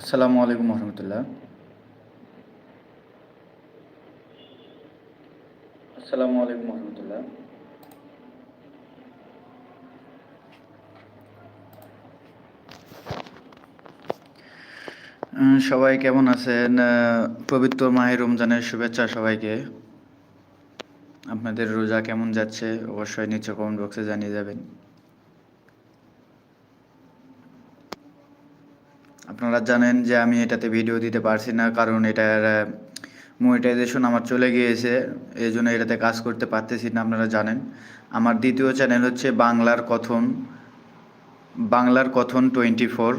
আসসালামু আলাইকুম রহমতুল্লাহ আসসালামু আলাইকুম রহমতুল্লাহ সবাই কেমন আছেন? পবিত্র মাহে রমজানের শুভেচ্ছা সবাইকে। আপনাদের রোজা কেমন যাচ্ছে? অবশ্যই নিচে কমেন্ট বক্সে জানিয়ে যাবেন। আপনারা জানেন যে আমি এটাতে ভিডিও দিতে পারছি না, কারণ এটার মনিটাইজেশন আমার চলে গিয়েছে এই জন্য এটাতে কাজ করতে পারতেছি না, আপনারা জানেন। আমার দ্বিতীয় চ্যানেল হচ্ছে বাংলার কথন বাংলার কথন টোয়েন্টি ফোর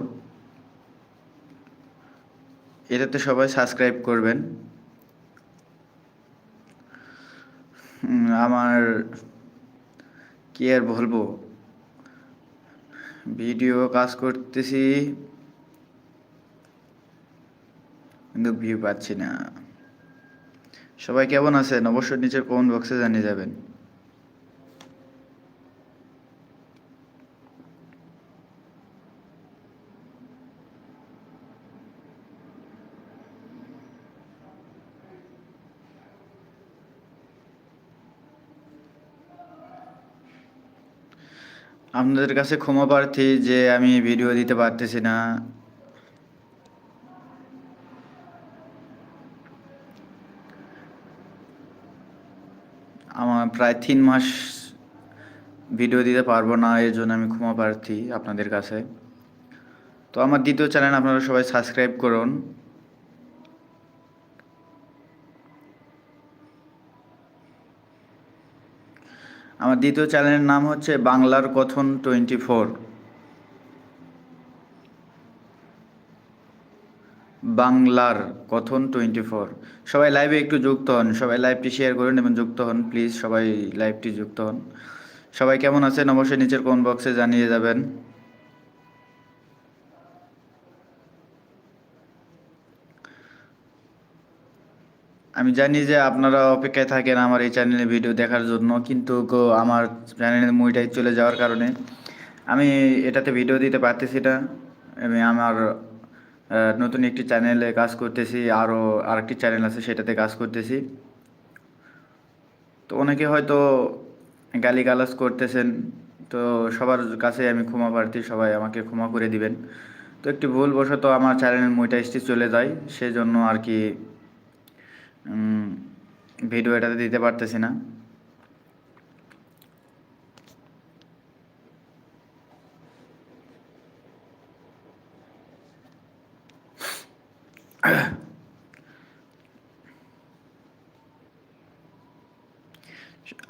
এটাতে সবাই সাবস্ক্রাইব করবেন। আমার, কি আর বলব? ভিডিও কাজ করতেছি। কিন্তু ভিউ পাচ্ছি না। সবাই কেমন আছেন? অবশ্যই নিচের কমেন্ট বক্সে জানিয়ে যাবেন। আপনাদের কাছে ক্ষমা প্রার্থী যে আমি ভিডিও দিতে পারতেছি না আমার প্রায় তিন মাস ভিডিও দিতে পারব না এর জন্য আমি ক্ষমা প্রার্থী আপনাদের কাছে। তো আমার দ্বিতীয় চ্যানেল আপনারা সবাই সাবস্ক্রাইব করুন। আমার দ্বিতীয় চ্যানেলের নাম হচ্ছে বাংলার কথন টোয়েন্টি ফোর বাংলার কথন টোয়েন্টি ফোর সবাই লাইভে একটু যুক্ত হন, সবাই লাইভটি শেয়ার করুন এবং যুক্ত হন প্লিজ সবাই লাইভটি যুক্ত হন। সবাই কেমন আছেন? অবশ্যই নিচের কোন বক্সে জানিয়ে যাবেন। আমি জানি যে আপনারা অপেক্ষায় থাকেন আমার এই চ্যানেলে ভিডিও দেখার জন্য, কিন্তু আমার চ্যানেলের মুইটাই চলে যাওয়ার কারণে আমি এটাতে ভিডিও দিতে পারতেছি না। আমি আমার নতুন একটি চ্যানেলে কাজ করতেছি আরও আরেকটি চ্যানেল আছে সেটাতে কাজ করতেছি। তো অনেকে হয়তো গালিগালাজ করতেছেন, তো সবার কাছে আমি ক্ষমা প্রার্থী, সবাই আমাকে ক্ষমা করে দিবেন। তো একটি ভুলবশত আমার চ্যানেলের মনিটাইজটি চলে যায়, সেজন্য আর কি ভিডিও এটাতে দিতে পারতেছি না।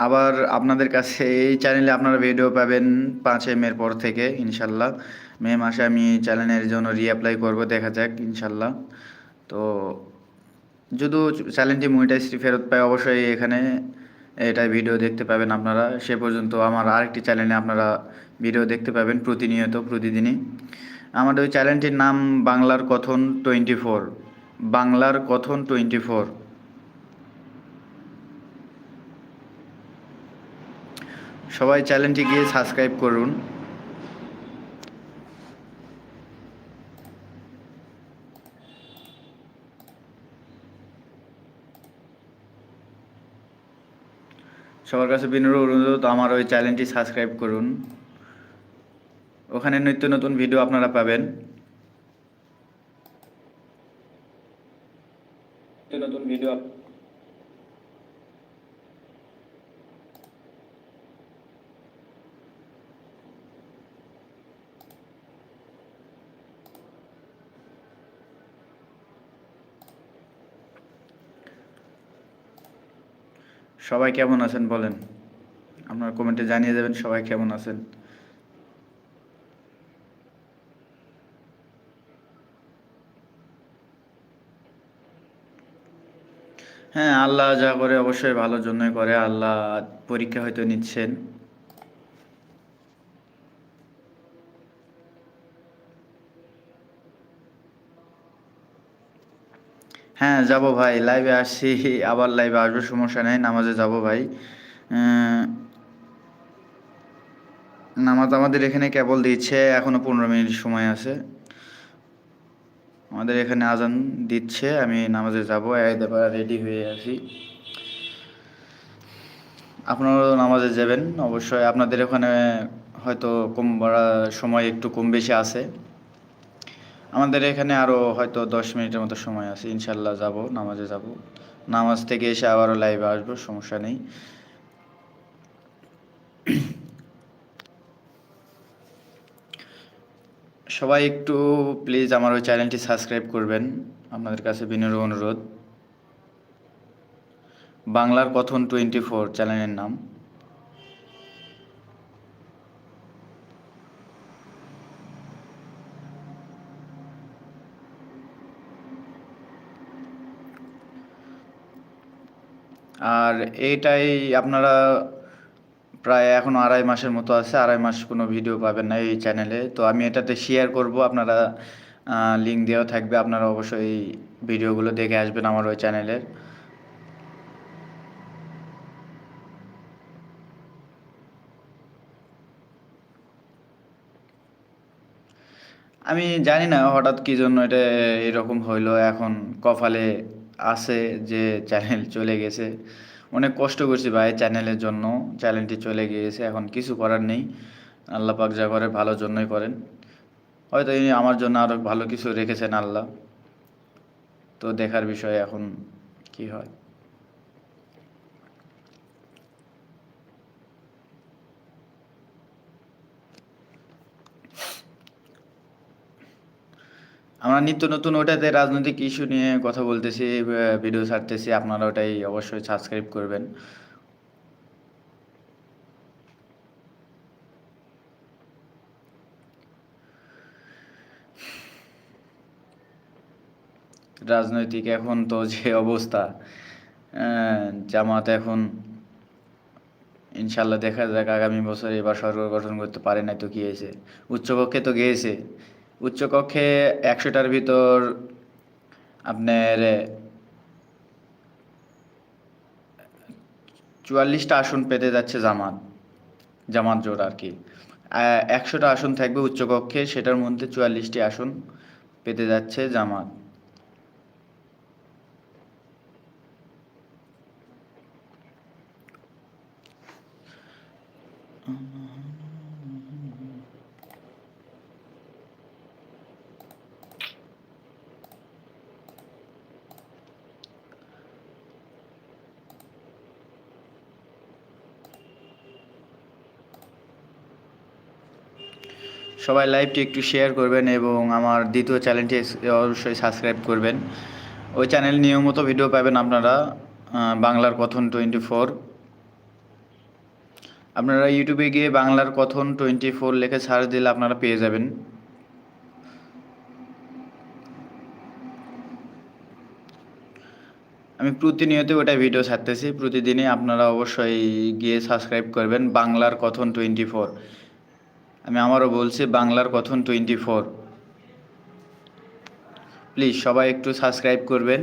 আবার আপনাদের কাছে এই চ্যানেলে আপনারা ভিডিও পাবেন পাঁচই মের পর থেকে, ইনশাল্লাহ। মে মাসে আমি চ্যানেলের জন্য রিঅ্যাপ্লাই করব, দেখা যাক, ইনশাল্লাহ। তো যদি চ্যানেলটি মনিটাইজটি ফেরত পায়, অবশ্যই এখানে এটা ভিডিও দেখতে পাবেন আপনারা। সে পর্যন্ত আমার আরেকটি চ্যানেলে আপনারা ভিডিও দেখতে পাবেন প্রতিনিয়ত, প্রতিদিনই। আমাদের ওই চ্যানেলটির নাম বাংলার কথন টোয়েন্টি ফোর বাংলার কথন টোয়েন্টি ফোর সবাই চ্যানেলটি গিয়ে সাবস্ক্রাইব করুন। সবার কাছে বিনুর অনুরোধ, আমার ওই চ্যানেলটি সাবস্ক্রাইব করুন। ওখানে নিত্য নতুন ভিডিও আপনারা পাবেন নিত্য নতুন ভিডিও সবাই কেমন আছেন বলেন? আপনারা কমেন্টে জানিয়ে দেবেন সবাই কেমন আছেন। হ্যাঁ আল্লাহ যা করে অবশ্যই ভালোর জন্যই করে। আল্লাহ পরীক্ষা হয়তো নিচ্ছেন। হ্যাঁ যাব ভাই। লাইভে আসছি, আবার লাইভে আসব, সমস্যা নেই, নামাজে যাব ভাই। নামাজ আমাদের এখানে কেবল দিচ্ছে, এখনও পনেরো মিনিট সময় আছে। আমাদের এখানে আজান দিচ্ছে, আমি নামাজে যাব রেডি হয়ে আসি আপনারাও নামাজে যাবেন, অবশ্যই। আপনাদের ওখানে হয়তো কম সময় একটু কম বেশি আছে। আমাদের এখানে আরও হয়তো দশ মিনিটের মতো সময় আছে। ইনশাল্লাহ যাব, নামাজে যাব। নামাজ থেকে এসে আবারও লাইভে আসব, সমস্যা নেই। সবাই একটু প্লিজ আমার ওই চ্যানেলটি সাবস্ক্রাইব করবেন। আপনাদের কাছে বিনম্র অনুরোধ। বাংলার কথন টোয়েন্টি ফোর চ্যানেলের নাম। আর এটাই আপনারা প্রায় এখন আড়াই মাসের মতো আছে, আড়াই মাস কোনো ভিডিও পাবেন না এই চ্যানেলে তো আমি এটাতে শেয়ার করব, আপনারা লিঙ্ক দেওয়া থাকবে, আপনারা অবশ্যই ভিডিওগুলো দেখে আসবেন আমার ওই চ্যানেলের আমি জানি না হঠাৎ কী জন্য এটা এরকম হইল, এখন কপালে আছে যে চ্যানেল চলে গেছে। অনেক কষ্ট করছি ভাই চ্যানেলের জন্য। চ্যানেলটি চলে গিয়েছে, এখন কিছু করার নেই। আল্লাহ পাক যা করে ভালোর জন্যই করেন। হয়তো ইনি আমার জন্য আরও ভালো কিছু রেখেছেন আল্লাহ। তো দেখার বিষয় এখন কি হয়। আমরা নিত্য নতুন ওটাতে রাজনৈতিক ইস্যু নিয়ে কথা বলতেছি ভিডিও ছাড়তেছি, আপনারা ওটাই অবশ্যই সাবস্ক্রাইব করবেন। রাজনৈতিক এখন তো যে অবস্থা জামাত এখন ইনশাল্লাহ দেখা যাক, আগামী বছর এবার সরকার গঠন করতে পারে নাই তো কী হয়েছে? উচ্চকক্ষে তো গিয়েছে উচ্চকক্ষে একশোটার ভিতর আপনার চুয়াল্লিশটা আসন পেতে যাচ্ছে জামাত জামাত জোট আর কি। একশোটা আসন থাকবে উচ্চকক্ষে, সেটার মধ্যে চুয়াল্লিশটি আসন পেতে যাচ্ছে জামাত। সবাই লাইভটি একটু শেয়ার করবেন এবং আমার দ্বিতীয় চ্যানেলটি অবশ্যই সাবস্ক্রাইব করবেন। ওই চ্যানেল নিয়মিত ভিডিও পাবেন আপনারা বাংলার কথন টোয়েন্টি ফোর আপনারা ইউটিউবে গিয়ে বাংলার কথন টোয়েন্টি ফোর লেখে সার্চ দিলে আপনারা পেয়ে যাবেন। আমি প্রতিনিয়ত ওটা ভিডিও ছাড়তেছি। প্রতিদিনই আপনারা অবশ্যই গিয়ে সাবস্ক্রাইব করবেন বাংলার কথন টোয়েন্টি ফোর আমি আমারও বলছি বাংলার কথন টোয়েন্টি ফোর। প্লিজ সবাই একটু সাবস্ক্রাইব করবেন।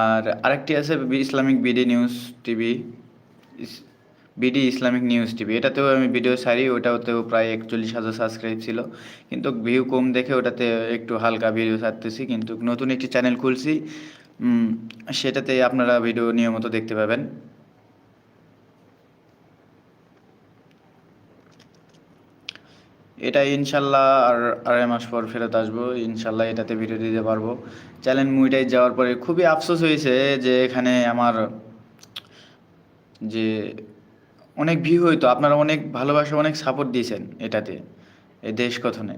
আর আরেকটি আছে Islamic BD news TV. BD Islamic news TV. এটাতেও আমি ভিডিও সারি ওটাতেও প্রায় একচল্লিশ হাজার সাবস্ক্রাইব ছিল। কিন্তু ভিউ কম দেখে ওটাতে একটু হালকা ভিডিও ছাড়তেছি। কিন্তু নতুন একটি চ্যানেল খুলছি সেটাতে আপনারা ভিডিও নিয়মিত দেখতে পাবেন। এটা ইনশাল্লাহ আর আড়াই মাস পর ফেরত আসব। ইনশাল্লাহ এটাতে ভিডিও দিতে পারব। চ্যালেঞ্জ মুভিটাই যাওয়ার পরে খুবই আফসোস হয়েছে যে এখানে আমার যে অনেক ভিউ হইতো, আপনারা অনেক ভালোবাসা, অনেক সাপোর্ট দিয়েছেন এটাতে, এই দেশ কথনে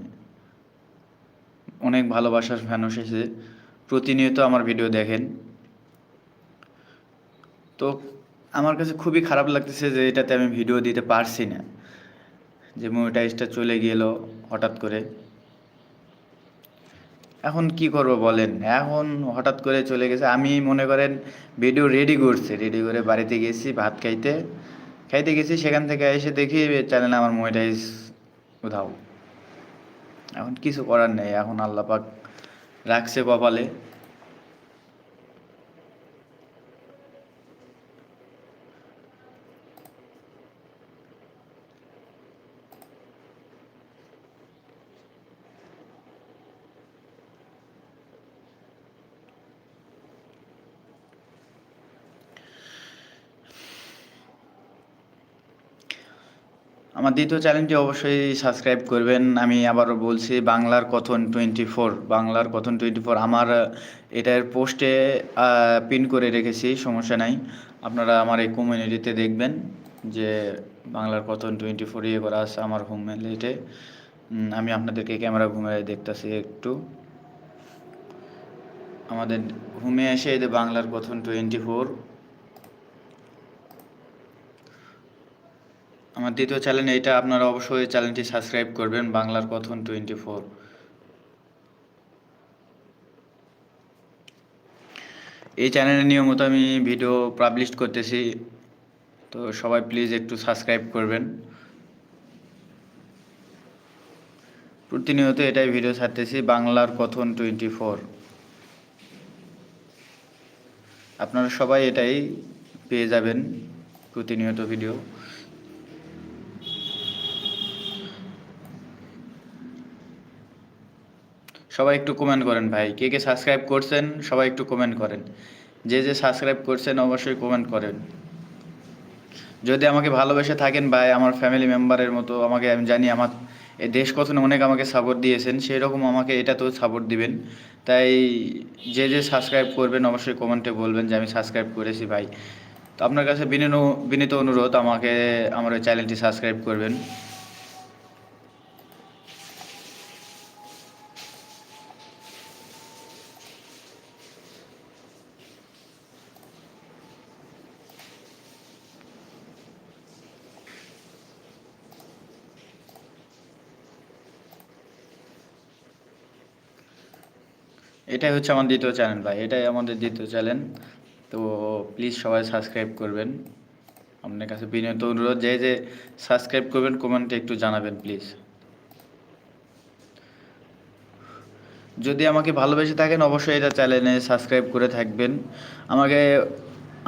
অনেক ভালোবাসার ফ্যান এসেছে। প্রতিনিয়ত আমার ভিডিও দেখেন। তো আমার কাছে খুবই খারাপ লাগতেছে যে এটাতে আমি ভিডিও দিতে পারছি না। যে মনিটাইজটা চলে গেল হঠাৎ করে। এখন কি করব বলেন? এখন হঠাৎ করে চলে গেছে। আমি মনে করেন ভিডিও রেডি করছে রেডি করে বাড়িতে গেছি, ভাত খাইতে। খাইতে গেছি, সেখান থেকে এসে দেখি চ্যানেল আমার মনিটাইজ উধাও এখন কিছু করার নেই, এখন আল্লাপাক রাখছে কপালে। আমার দ্বিতীয় চ্যানেলটি অবশ্যই সাবস্ক্রাইব করবেন। আমি আবারও বলছি, বাংলার কথন টোয়েন্টি ফোর বাংলার কথন টোয়েন্টি ফোর আমার এটার পোস্টে পিন করে রেখেছি, সমস্যা নাই। আপনারা আমার এই কমিউনিটিতে দেখবেন যে বাংলার কথন টোয়েন্টি ফোর ইয়ে করা আছে আমার হোম মেলেটে আমি আপনাদেরকে ক্যামেরা ঘুমে দেখতেছি একটু। আমাদের হোমে এসে বাংলার কথন টোয়েন্টি ফোর আমার দ্বিতীয় চ্যানেল এইটা, আপনারা অবশ্যই চ্যানেলটি সাবস্ক্রাইব করবেন, বাংলার কথন টোয়েন্টি ফোর। এই চ্যানেলে নিয়মিত আমি ভিডিও পাবলিশ করতেছি, তো সবাই প্লিজ একটু সাবস্ক্রাইব করবেন। প্রতিনিয়ত এটাই ভিডিও ছাড়তেছি, বাংলার কথন টোয়েন্টি ফোর। আপনারা সবাই এটাই পেয়ে যাবেন প্রতিনিয়ত ভিডিও। সবাই একটু কমেন্ট করেন ভাই। কে কে সাবস্ক্রাইব করছেন, সবাই একটু কমেন্ট করেন। যে যে সাবস্ক্রাইব করছেন, অবশ্যই কমেন্ট করেন। যদি আমাকে ভালোবেসে থাকেন ভাই, আমার ফ্যামিলি মেম্বারের মতো, আমাকে আমি জানি আমার এই দেশ কথনে অনেক আমাকে সাপোর্ট দিয়েছেন সেই রকম আমাকে এটাতেও সাপোর্ট দিবেন। তাই যে যে সাবস্ক্রাইব করবেন, অবশ্যই কমেন্টে বলবেন যে আমি সাবস্ক্রাইব করেছি ভাই। তো আপনার কাছে বিনীত বিনীত অনুরোধ, আমাকে, আমার ওই চ্যানেলটি সাবস্ক্রাইব করবেন। এটাই হচ্ছে আমার দ্বিতীয় চ্যানেল ভাই, এটাই আমাদের দ্বিতীয় চ্যানেল। তো প্লিজ সবাই সাবস্ক্রাইব করবেন। আপনার কাছে বিনীত অনুরোধ, যে যে সাবস্ক্রাইব করবেন কমেন্টে একটু জানাবেন প্লিজ যদি আমাকে ভালোবেসে থাকেন, অবশ্যই এটা চ্যানেলে সাবস্ক্রাইব করে থাকবেন। আমাকে,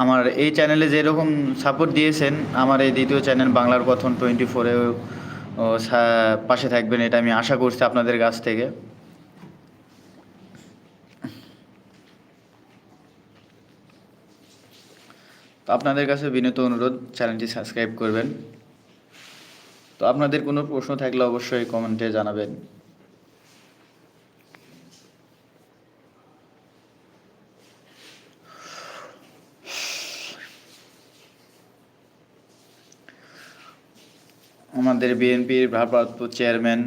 আমার এই চ্যানেলে যেরকম সাপোর্ট দিয়েছেন, আমার এই দ্বিতীয় চ্যানেল বাংলার কথন টোয়েন্টি ফোরেও পাশে থাকবেন, এটা আমি আশা করছি আপনাদের কাছ থেকে। আপনাদের কাছে বিনীত অনুরোধ, চ্যানেলটি সাবস্ক্রাইব করবেন। তো আপনাদের কোনো প্রশ্ন থাকলে অবশ্যই কমেন্টে জানাবেন। আমাদের বিএনপির ভারপ্রাপ্ত চেয়ারম্যান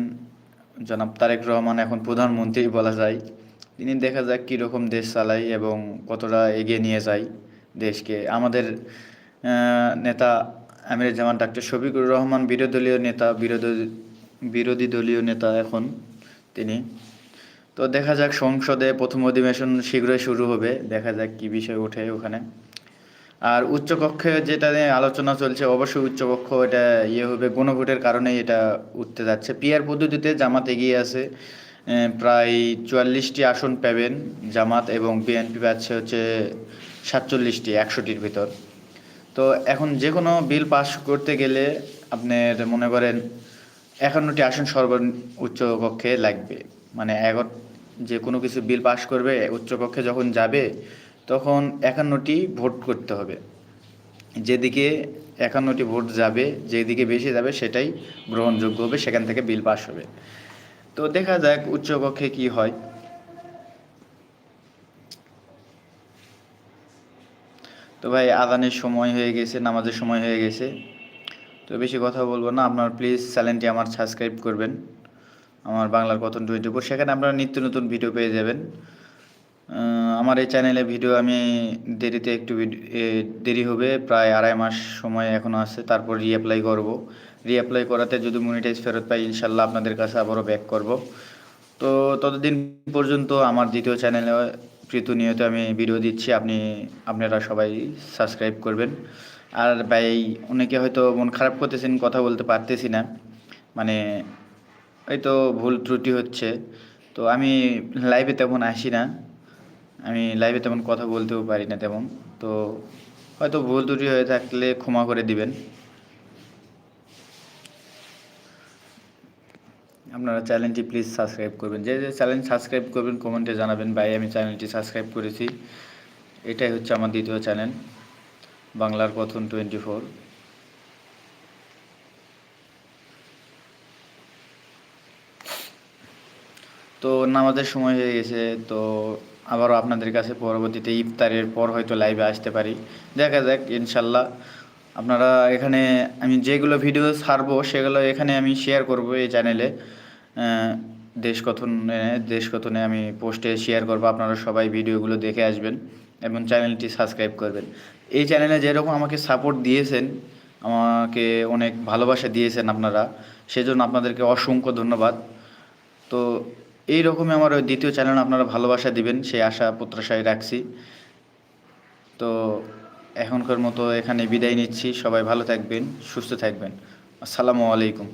জনাব তারেক রহমান এখন প্রধানমন্ত্রী বলা যায়। তিনি দেখা যাক কীরকম দেশ চালায় এবং কতটা এগিয়ে নিয়ে যায়। দেশকে। আমাদের নেতা আমির জামান ডাক্তার শফিকুর রহমান বিরোধী দলীয় নেতা, বিরোধী বিরোধী দলীয় নেতা এখন তিনি। তো দেখা যাক সংসদে প্রথম অধিবেশন শীঘ্রই শুরু হবে। দেখা যাক কি বিষয় ওঠে ওখানে। আর উচ্চকক্ষে যেটা নিয়ে আলোচনা চলছে, অবশ্যই উচ্চকক্ষ এটা ইয়ে হবে, গণভোটের কারণে এটা উঠতে যাচ্ছে। পিয়ার পদ্ধতিতে জামাত এগিয়ে আছে। প্রায় চুয়াল্লিশটি আসন পাবেন জামাত এবং বিএনপি পাচ্ছে হচ্ছে সাতচল্লিশটি, একশোটির ভিতর। তো এখন যে কোনো বিল পাস করতে গেলে আপনার মনে করেন একান্নটি আসন সর্ব উচ্চকক্ষে লাগবে। মানে এগারো যে কোনো কিছু বিল পাস করবে উচ্চকক্ষে যখন যাবে, তখন একান্নটি ভোট করতে হবে। যেদিকে একান্নটি ভোট যাবে, যেদিকে বেশি যাবে, সেটাই গ্রহণযোগ্য হবে, সেখান থেকে বিল পাস হবে। তো দেখা যাক উচ্চকক্ষে কি হয়। তো ভাই, আদানের সময় হয়ে গেছে, নামাজের সময় হয়ে গেছে। তো বেশি কথা বলব না, আপনার প্লিজ চ্যানেলটি আমার সাবস্ক্রাইব করবেন। আমার বাংলার কথন টোয়েন্টি ফোর সেখানে আপনারা নিত্য নতুন ভিডিও পেয়ে যাবেন। আমার এই চ্যানেলে ভিডিও আমি দেরিতে একটু দেরি হবে, প্রায় আড়াই মাস সময় এখনও আছে, তারপর রিঅ্যাপ্লাই করব। রিঅ্যাপ্লাই করাতে যদি মনিটাইজ ফেরত পাই, ইনশাল্লাহ আপনাদের কাছে আবারও ব্যাক করব। তো ততদিন পর্যন্ত আমার দ্বিতীয় চ্যানেলে প্রতিনিয়ত আমি ভিডিও দিচ্ছি, আপনি, আপনারা সবাই সাবস্ক্রাইব করবেন। আর ভাই, অনেকে হয়তো মন খারাপ করতেছেন, কথা বলতে পারতেছি না। মানে হয়তো ভুল ত্রুটি হচ্ছে। তো আমি লাইভে তেমন আসি না। আমি লাইভে তেমন কথা বলতেও পারি না তেমন। তো হয়তো ভুল ত্রুটি হয়ে থাকলে ক্ষমা করে দিবেন। আপনারা চ্যানেলটি প্লিজ সাবস্ক্রাইব করবেন। যে যে চ্যানেল সাবস্ক্রাইব করবেন, কমেন্টে জানাবেন, ভাই, আমি চ্যানেলটি সাবস্ক্রাইব করেছি। এটাই হচ্ছে আমার দ্বিতীয় চ্যানেল, বাংলার প্রথম টোয়েন্টি ফোর। তো নামাজের সময় হয়ে গেছে, তো আবারও আপনাদের কাছে পরবর্তীতে ইফতারের পর হয়তো লাইভে আসতে পারি। দেখা যাক, ইনশাল্লাহ। আপনারা এখানে আমি যেগুলো ভিডিও ছাড়বো, সেগুলো এখানে আমি শেয়ার করব এই চ্যানেলে দেশ কথনে দেশ কথনে আমি পোস্টে শেয়ার করব, আপনারা সবাই ভিডিওগুলো দেখে আসবেন এবং চ্যানেলটি সাবস্ক্রাইব করবেন। এই চ্যানেলে যেরকম আমাকে সাপোর্ট দিয়েছেন, আমাকে অনেক ভালোবাসা দিয়েছেন আপনারা, সেজন্য আপনাদেরকে অসংখ্য ধন্যবাদ। তো এই রকমই আমার ওই দ্বিতীয় চ্যানেল আপনারা ভালোবাসা দিবেন, সেই আশা প্রত্যাশায় রাখছি। তো এখনকার মতো এখানে বিদায় নিচ্ছি, সবাই ভালো থাকবেন, সুস্থ থাকবেন। আসসালামু আলাইকুম।